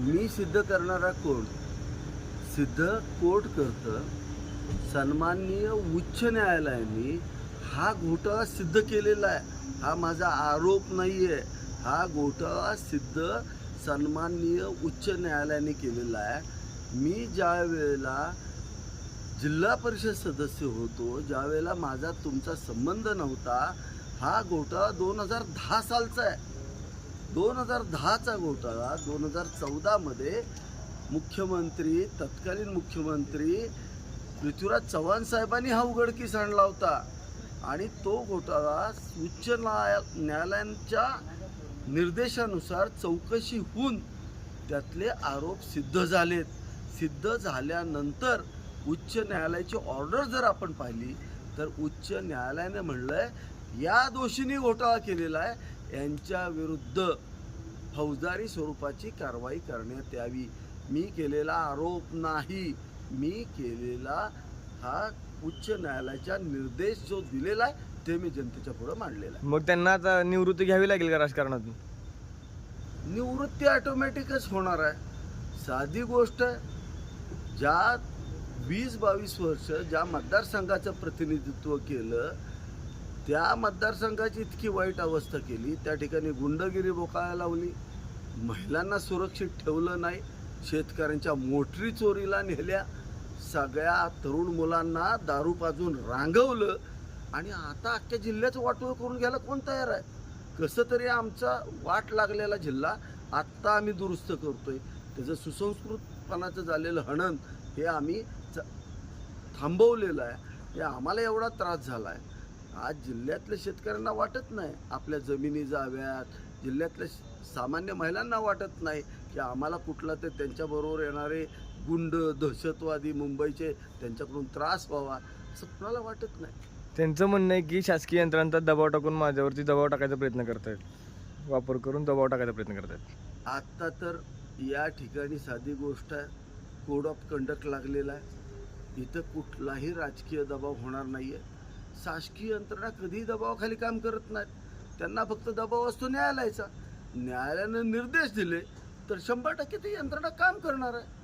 मी सिद्ध करणारा कोण? सिद्ध कोर्ट करतं. सन्माननीय उच्च न्यायालयाने हा घोटाळा सिद्ध केलेला आहे. हा माझा आरोप नाही आहे हा घोटाळा सिद्ध सन्माननीय उच्च न्यायालयाने केलेला आहे. मी ज्या वेळेला जिल्हा परिषद सदस्य होतो ज्यावेळेला माझा तुमचा संबंध नव्हता हा घोटाळा दोन हजार दहा सालचा आहे. दोन हजार दहाचा घोटाळा दोन हजार चौदामध्ये मुख्यमंत्री तत्कालीन मुख्यमंत्री पृथ्वीराज चव्हाण साहेबांनी हा उघडकीस आणला होता. आणि तो घोटाळा उच्च न्याया न्यायालयांच्या निर्देशानुसार चौकशी होऊन त्यातले आरोप सिद्ध झालेत. सिद्ध झाल्यानंतर उच्च न्यायालयाची ऑर्डर जर आपण पाहिली तर उच्च न्यायालयाने आहे या दोषींनी घोटाळा केलेला आहे. यांच्या विरुद्ध फौजदारी स्वरूपाची कारवाई करण्यात यावी. मी केलेला आरोप नाही. मी केलेला हा उच्च न्यायालयाचा निर्देश जो दिलेला आहे ते मी जनतेच्या पुढे मांडलेला आहे. मग त्यांना आता निवृत्ती घ्यावी लागेल का राजकारणातून? निवृत्ती ऑटोमॅटिकच होणार आहे. साधी गोष्ट आहे ज्या वीस बावीस वर्ष ज्या मतदारसंघाचं प्रतिनिधित्व केलं त्या मतदारसंघाची इतकी वाईट अवस्था केली त्या ठिकाणी गुंडगिरी बोकायला लावली. महिलांना सुरक्षित ठेवलं नाही. शेतकऱ्यांच्या मोटरी चोरीला नेल्या. सगळ्या तरुण मुलांना दारू पाजून रांगवलं. आणि आता अख्ख्या जिल्ह्याचं वाटोळ करून घ्यायला कोण तयार आहे? कसं तरी आमचा वाट लागलेला जिल्हा आत्ता आम्ही दुरुस्त करतोय. त्याचं सुसंस्कृतपणाचं झालेलं हणन हे आम्ही च- थांबवलेलं आहे. हे आम्हाला एवढा त्रास झाला आहे आज जिल्ह्यातल्या शेतकऱ्यांना वाटत नाही. आपल्या जमिनी जाव्यात. जिल्ह्यातल्या सामान्य महिलांना वाटत नाही की आम्हाला कुठला ते त्यांच्याबरोबर येणारे गुंड दहशतवादी मुंबईचे त्यांच्याकडून त्रास व्हावा असं कुणाला वाटत नाही. त्यांचं म्हणणं आहे की शासकीय यंत्रणांचा दबाव टाकून माझ्यावरती दबाव टाकायचा प्रयत्न करतायत. वापर करून दबाव टाकायचा प्रयत्न करतायत. आत्ता तर या ठिकाणी साधी गोष्ट आहे. कोड ऑफ कंडक्ट लागलेला आहे. इथं कुठलाही राजकीय दबाव होणार नाही आहे शासकीय यंत्रणा कधीही दबावाखाली काम करत नाहीत. त्यांना फक्त दबाव असतो न्यायालयाचा. न्यायालयानं निर्देश दिले तर शंभर टक्के ती यंत्रणा काम करणार आहे.